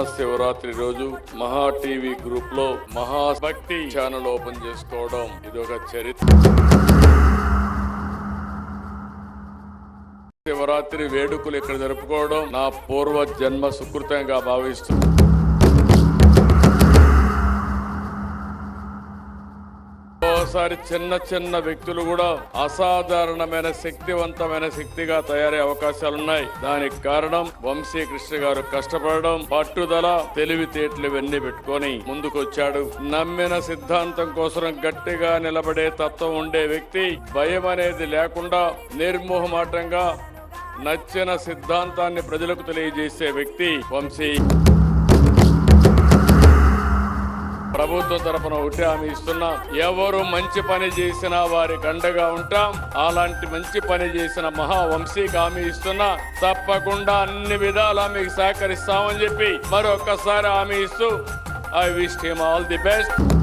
మహాశివరాత్రి రోజు మహా టీవీ గ్రూప్లో మహాభక్తి ఛానల్ ఓపెన్ చేసుకోవడం ఇది ఒక చరిత్ర. శివరాత్రి వేడుకలు ఇక్కడ జరుపుకోవడం నా పూర్వ జన్మ సుకృతంగా భావిస్తుంది ఒక్కోసారి చిన్న చిన్న వ్యక్తులు కూడా అసాధారణమైన శక్తివంతమైన శక్తిగా తయారయ్యే అవకాశాలున్నాయి. దానికి కారణం వంశీ కృష్ణ గారు కష్టపడడం పట్టుదల తెలివితేటలు ఇవన్నీ పెట్టుకొని ముందుకొచ్చాడు. నమ్మిన సిద్ధాంతం కోసం గట్టిగా నిలబడే తత్వం ఉండే వ్యక్తి భయం అనేది లేకుండా నిర్మోహమాటంగా నచ్చిన సిద్ధాంతాన్ని ప్రజలకు తెలియజేసే వ్యక్తి వంశీ ప్రభుత్వం తరపున ఒకటి హామీ ఇస్తున్నాం. ఎవరు మంచి పని చేసినా వారికి అండగా ఉంటాం. అలాంటి మంచి పని చేసిన మహావంశీకి హామీ ఇస్తున్నా. తప్పకుండా అన్ని విధాలా మీకు సహకరిస్తామని చెప్పి మరొకసారి హామీ ఇస్తూ I wish him all the best